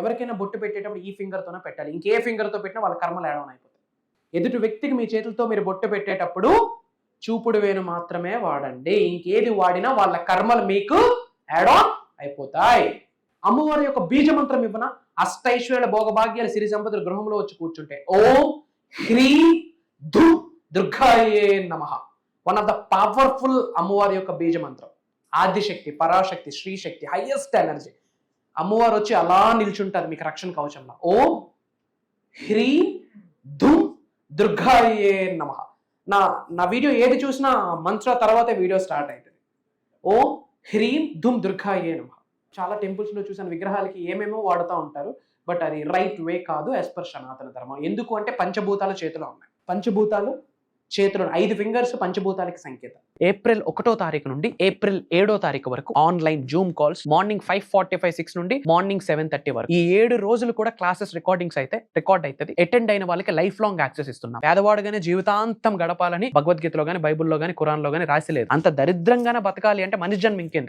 ఎవరికైనా బొట్టు పెట్టేటప్పుడు ఈ ఫింగర్తోనే పెట్టాలి. ఇంకే ఫింగర్తో పెట్టినా వాళ్ళ కర్మలు యాడ్ అయిపోతాయి. ఎదుటి వ్యక్తికి మీ చేతులతో మీరు బొట్టు పెట్టేటప్పుడు చూపుడు వేను మాత్రమే వాడండి. ఇంకేది వాడినా వాళ్ళ కర్మలు మీకు యాడ్ ఆన్ అయిపోతాయి. అమ్మవారి యొక్క బీజ మంత్రం ఇవ్వన? అష్టైశ్వర్యాల భోగభాగ్యాలు సిరి సంపదలు గృహంలో వచ్చి కూర్చుంటే. ఓం హ్రీ ధు దుర్గాయే నమ. వన్ ఆఫ్ ద పవర్ఫుల్ అమ్మవారి యొక్క బీజ మంత్రం ఆదిశక్తి పరాశక్తి శ్రీశక్తి హైయెస్ట్ ఎనర్జీ అమ్మవారు వచ్చి అలా నిల్చుంటారు మీకు రక్షణ కవచంలో. ఓం హ్రీ ధుమ్ దుర్గాయే నమ. నా నా వీడియో ఏది చూసినా మంత్ర తర్వాతే వీడియో స్టార్ట్ అవుతుంది ఓం హ్రీం ధుమ్ దుర్గాయే నమ. చాలా టెంపుల్స్లో చూసిన విగ్రహాలకి ఏమేమో వాడుతూ ఉంటారు బట్ అది రైట్ వే కాదు యాజ్ పర్ సనాతన ధర్మం. ఎందుకు అంటే పంచభూతాలు చేతిలో ఉన్నాయి. పంచభూతాలు చేతులు ఐదు ఫింగర్స్ పంచభూతాలకి సంకేతం. ఏప్రిల్ ఒకటో తారీఖు నుండి ఏప్రిల్ ఏడో తారీఖు వరకు online zoom calls morning five forty five six నుండి మార్నింగ్ సెవెన్ థర్టీ వరకు. ఈ ఏడు రోజులు కూడా క్లాసెస్ రికార్డింగ్స్ అయితే రికార్డ్ అవుతుంది అటెండ్ అయిన వాళ్ళకి లైఫ్ లాంగ్ యాక్సెస్ ఇస్తున్నాం. పేదవాడుగానే జీవితాంతం గడపాలని భగవద్గీతలో గానీ బైబుల్లో గానీ కురాన్లో గానీ రాసి లేదు. అంత దరిద్రంగానే బతకాలి అంటే మనిషి జన్మ ఇంకేంది